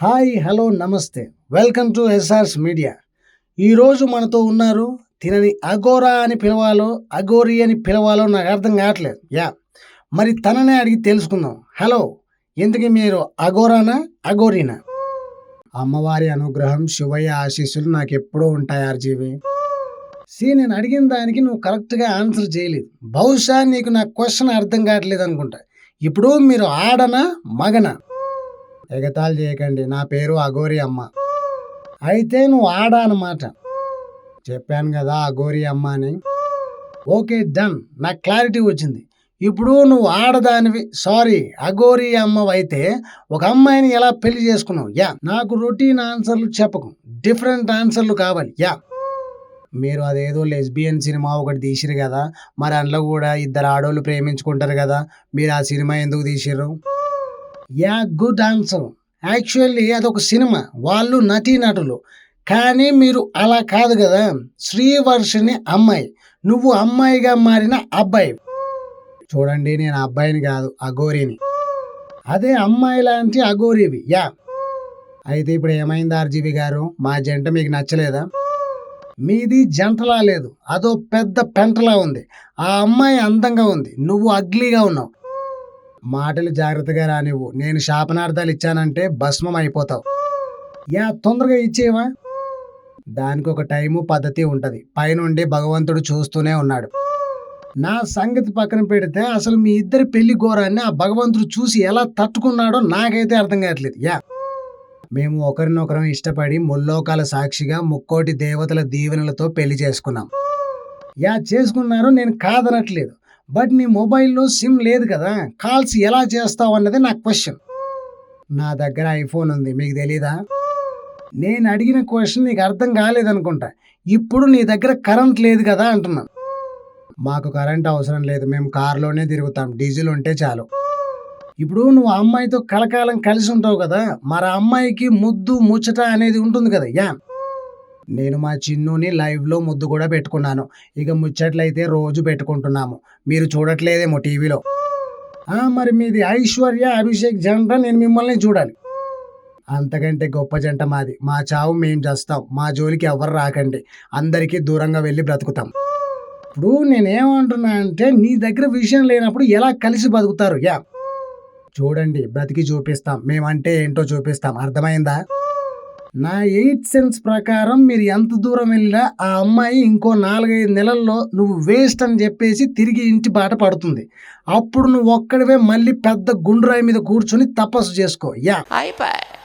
Hi hello నమస్తే. Welcome to SRS media. ఈరోజు మనతో ఉన్నారు తినని అగోరా అని పిలవాలో అగోరి అని పిలవాలో నాకు అర్థం కావట్లేదు. యా మరి తననే అడిగి తెలుసుకుందాం. హలో ఎందుకు మీరు అగోరానా అగోరీనా అమ్మవారి అనుగ్రహం శివయ్య ఆశీస్సులు నాకు ఎప్పుడూ ఉంటాయి ఆర్జీవి. సీ నేను అడిగిన దానికి నువ్వు కరెక్ట్గా ఆన్సర్ చేయలేదు. బహుశా నీకు నా క్వశ్చన్ అర్థం కావట్లేదు అనుకుంటా. ఇప్పుడు మీరు ఆడనా మగనా? ఎగతాళి చేయకండి. నా పేరు అఘోరి అమ్మ. అయితే నువ్వు ఆడా అన్నమాట. చెప్పాను కదా అఘోరి అమ్మ అని. Okay done. నాకు క్లారిటీ వచ్చింది. ఇప్పుడు నువ్వు ఆడదానివి. సారీ అఘోరి అమ్మవైతే ఒక అమ్మాయిని ఎలా పెళ్ళి చేసుకున్నావు? యా. నాకు రొటీన్ ఆన్సర్లు చెప్పకు. డిఫరెంట్ ఆన్సర్లు కావాలి. యా. మీరు అదేదో లెస్బియన్ సినిమా ఒకటి తీసిరు కదా. మరి అందులో కూడా ఇద్దరు ఆడోళ్ళు ప్రేమించుకుంటారు కదా. మీరు ఆ సినిమా ఎందుకు తీసిర్రు? Yeah good answer. యాక్చువల్లీ అదొక సినిమా. వాళ్ళు నటీ నటులు. కానీ మీరు అలా కాదు కదా. శ్రీవర్షిని అమ్మాయి. నువ్వు అమ్మాయిగా మారిన అబ్బాయి. చూడండి నేను అబ్బాయిని కాదు అఘోరిని. అదే అమ్మాయి లాంటి అఘోరివి. యా. అయితే ఇప్పుడు ఏమైంది ఆర్జీవి గారు? మా జంట మీకు నచ్చలేదా? మీది జంటలా లేదు. అదో పెద్ద పెంటలా ఉంది. ఆ అమ్మాయి అందంగా ఉంది. నువ్వు అగ్లీగా ఉన్నావు. మాటలు జాగ్రత్తగా రానివ్వు. నేను శాపనార్థాలు ఇచ్చానంటే భస్మం అయిపోతావు. యా తొందరగా ఇచ్చేవా? దానికి ఒక టైము పద్ధతి ఉంటుంది. పైనుండి భగవంతుడు చూస్తూనే ఉన్నాడు. నా సంగతి పక్కన పెడితే అసలు మీ ఇద్దరి పెళ్ళి ఘోరాన్ని ఆ భగవంతుడు చూసి ఎలా తట్టుకున్నాడో నాకైతే అర్థం కావట్లేదు. యా. మేము ఒకరినొకరం ఇష్టపడి ముల్లోకాల సాక్షిగా ముక్కోటి దేవతల దీవెనలతో పెళ్ళి చేసుకున్నాం. యా చేసుకున్నారు నేను కాదనట్లేదు. బట్ నీ మొబైల్లో సిమ్ లేదు కదా కాల్స్ ఎలా చేస్తావు అన్నది నా క్వశ్చన్. నా దగ్గర ఐఫోన్ ఉంది మీకు తెలీదా? నేను అడిగిన క్వశ్చన్ నీకు అర్థం కాలేదనుకుంటా. ఇప్పుడు నీ దగ్గర కరెంట్ లేదు కదా అంటున్నాను. మాకు కరెంట్ అవసరం లేదు మేము కారులోనే తిరుగుతాం డీజిల్ ఉంటే చాలు. ఇప్పుడు నువ్వు అమ్మాయితో కలకాలం కలిసి ఉంటావు కదా మరి అమ్మాయికి ముద్దు ముచ్చట అనేది ఉంటుంది కదా యా? నేను మా చిన్నుని లైవ్లో ముద్దు కూడా పెట్టుకున్నాను. ఇక ముచ్చట్లయితే రోజు పెట్టుకుంటున్నాము. మీరు చూడట్లేదేమో టీవీలో. మరి మీది ఐశ్వర్య అభిషేక్ జంట నేను మిమ్మల్ని చూడాలి. అంతకంటే గొప్ప జంట మాది. మా చావు మేం చేస్తాం. మా జోలికి ఎవరు రాకండి. అందరికీ దూరంగా వెళ్ళి బ్రతుకుతాం. ఇప్పుడు నేనేమంటున్నా అంటే నీ దగ్గర విషయం లేనప్పుడు ఎలా కలిసి బతుకుతారు? యా. చూడండి బ్రతికి చూపిస్తాం. మేమంటే ఏంటో చూపిస్తాం. అర్థమైందా? నా ఎయిట్ సెన్స్ ప్రకారం మీరు ఎంత దూరం వెళ్ళినా ఆ అమ్మాయి ఇంకో నాలుగైదు నెలల్లో నువ్వు వేస్ట్ అని చెప్పేసి తిరిగి ఇంటి బాట పడుతుంది. అప్పుడు నువ్వు ఒక్కడివే మళ్ళీ పెద్ద గుండ్రాయి మీద కూర్చొని తపస్సు చేసుకో. యా. అయిపోయి